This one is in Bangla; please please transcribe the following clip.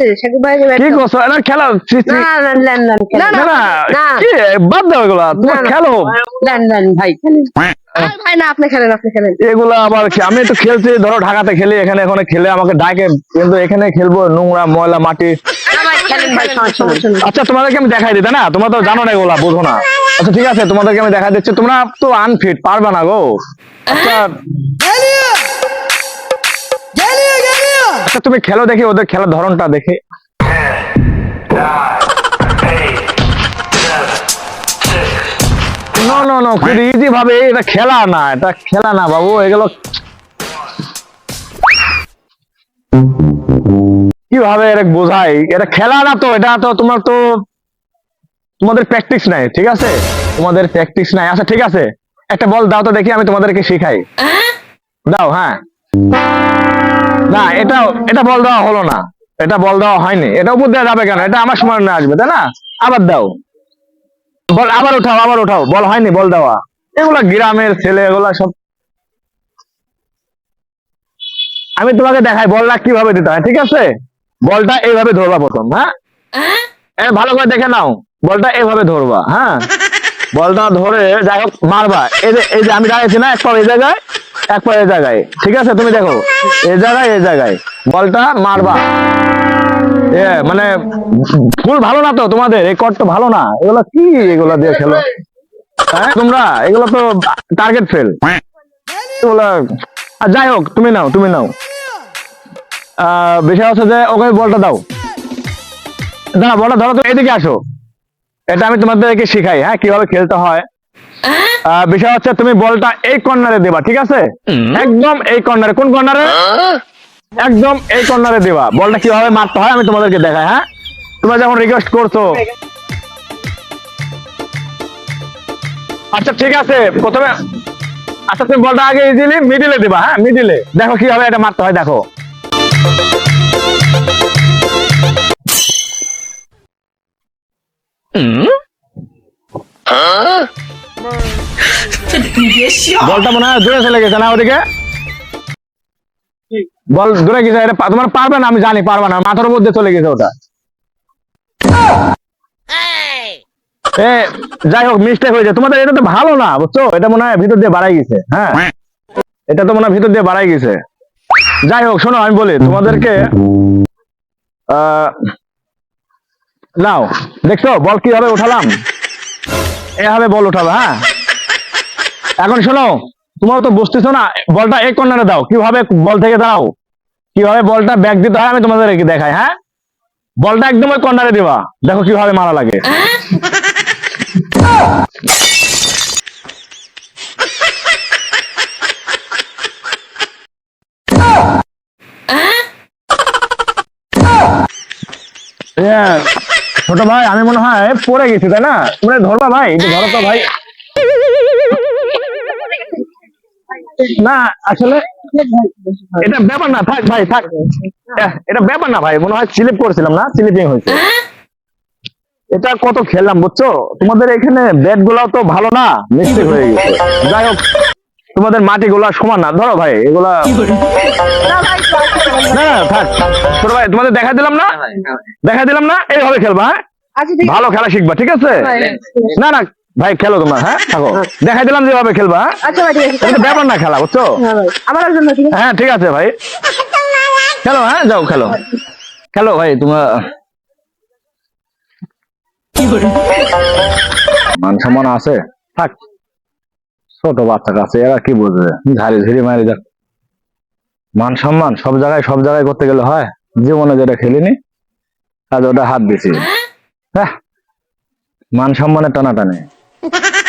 এই সাকিব ভাই এসছে, সাকিব ভাই এবার- কি করছ? এটা খেলো ছি, ছি। না না নেন নেন না না না। কি? বাদ দাও এগুলা তুমি না, না। খেলো নেন নেন ভাই ভাই না আপনি খেলেন আপনি খেলেন। এগুলা আবার আমি তো খেলছি ধরো ঢাকাতে খেলি এখানে এখানে খেলে আমাকে ডাকে কিন্তু এখানে খেলব নোংরা ময়লা মাটি। ভাই খেলেন ভাই সমস্যা নেই আচ্ছা তোমাদেরকে আমি দেখাই দিই তাই না? তোমরা তো জানো না এগুলা বোঝো না। আচ্ছা ঠিক আছে তোমাদেরকে আমি দেখা দিচ্ছি তোমরা তো আনফিট পারবে না গো। আচ্ছা। আচ্ছা তুমি খেলো দেখি ওদের খেলার ধরনটা দেখে। নো নো নো খুব ইজি ভাবে এটা খেলা না এটা খেলা না বাবু এগুলো কীভাবে এটা বোঝাই এটা খেলা না তো এটা তো তোমার তো তোমাদের প্র্যাকটিস নাই ঠিক আছে? তোমাদের প্র্যাকটিস নাই। আচ্ছা ঠিক আছে। একটা বল দাও তো দেখি আমি তোমাদেরকে শিখাই। দাও হ্যাঁ। না এটা এটা বল দেওয়া হলো না। এটা বল দেওয়া হয়নি। এটা উপর দেওয়া যাবে কেন? এটা আমার সময় না আসবে তাই না? আবার দাও। বল আবার উঠাও আবার উঠাও। বল হয়নি বল দেওয়া। এগুলা গ্রামের ছেলে এগুলা সব আমি তোমাকে দেখাই বলটা কীভাবে দিতে হয় ঠিক আছে? বলটা এইভাবে ধরবা প্রথম হ্যাঁ? ভালো করে দেখে নাও। বলটা এইভাবে ধরবা হ্যাঁ? বলটা ধরে যাই হোক মারবা। এই যে এই যে আমি দাঁড়িয়েছি না এক এই জায়গায়। এক পর এই জায়গায়। ঠিক আছে? তুমি দেখো। এই জায়গায় এই জায়গায়। বলটা মারবা। মানে ফুল ভালো না তো তোমাদের? এই কট ভালো না। এগুলো কি এগুলো দিয়ে খেলো? হ্যাঁ তোমরা? এগুলো তো টার্গেট ফেল এগুলো যাই হোক, তুমি নাও তুমি নাও। বিষয় হচ্ছে যে, ওকে বলটা দাও। না বলটা ধরো তো এদিকে আসো। এটা আমি তোমাদেরকে শিখাই হ্যাঁ কীভাবে খেলতে হয়। বিষয় হচ্ছে তুমি বলটা এই কর্নারে দেবা ঠিক আছে? একদম এই কর্নারে কোন কর্নারে একদম এই কর্নারে দেবা। বলটা কীভাবে মারতে হয় আমি তোমাদেরকে দেখাই হ্যাঁ? তোমরা যখন রিকোয়েস্ট করছ। আচ্ছা ঠিক আছে। প্রথমে আচ্ছা তুমি বলটা আগে ইজিলি মিডিলে দিবা হ্যাঁ? মিডিলে দেখো কীভাবে এটা মারতে হয় দেখো। বলটা মনে হয় দূরে চলে গেছে না ওদিকে? বল দূরে গেছে এটা তোমার পারবে না আমি জানি পারবে না মাথার মধ্যে চলে গেছে ওটা। এ যাই হোক মিস্টেক হয়েছে। তোমাদের এটা তো ভালো না বুঝছ? এটা মনে হয় ভিতর দিয়ে বাড়াই গেছে হ্যাঁ? এটা তো মনে হয় ভিতর দিয়ে বাড়াই গেছে। যাই হোক শোনো আমি বলি তোমাদেরকে আহ, নাও দেখছ বল কীভাবে উঠালাম? এভাবে বল উঠাবে হ্যাঁ? এখন শোনো, তোমরা তো বুঝতেছো না, বলটা এক কর্নারে দাও, কীভাবে বল থেকে দাও, কীভাবে বলটা ব্যাক দিতে হয় আমি তোমাদের দেখাই হ্যাঁ? বলটা একদম ওই কর্নারে দিবা, দেখো কীভাবে মারা লাগে। ছোট ভাই, আমি মনে হয় পড়ে গেছি, তাই না? তোমরা ধরবা ভাই, ধরো তো ভাই। না আসলে এটা ব্যাপার না থাক ভাই থাক। এটা ব্যাপার না ভাই মনে হয় স্লিপ করছিলাম না স্লিপিং হয়েছে। এটা কত খেললাম বুঝছ? তোমাদের এখানে ব্যাট গুলাও তো ভালো না মিস্টেক হয়ে গেছে। যাই হোক তোমাদের মাটি গুলা সমান না ধরো ভাই এগুলা না থাক। ছোট ভাই তোমাদের দেখা দিলাম না? দেখা দিলাম না? এইভাবে খেলবা হ্যাঁ? আচ্ছা ভালো খেলা শিখবা ঠিক আছে? না না ভাই খেলো তোমরা হ্যাঁ? থাকো। দেখা দিলাম যেভাবে খেলবা হ্যাঁ? আচ্ছা ভাই ঠিক আছে ব্যাপার না খেলা বুঝছ? হ্যাঁ আমার জন্য হ্যাঁ ঠিক আছে ভাই। খেলো হ্যাঁ? যাও খেলো। খেলো ভাই তোমরা মান সম্মান আছে? থাক। ছোট বাচ্চা কাছে এরা কি বুঝবে ঝাড়ি ঝিরি মারি যাক। মান সম্মান সব জায়গায় সব জায়গায় করতে গেলে হয়। জীবনে যেটা খেলিনি আজ ওটা হাত দিছি হ্যাঁ। মান সম্মানের টানাটানি। Ha ha ha!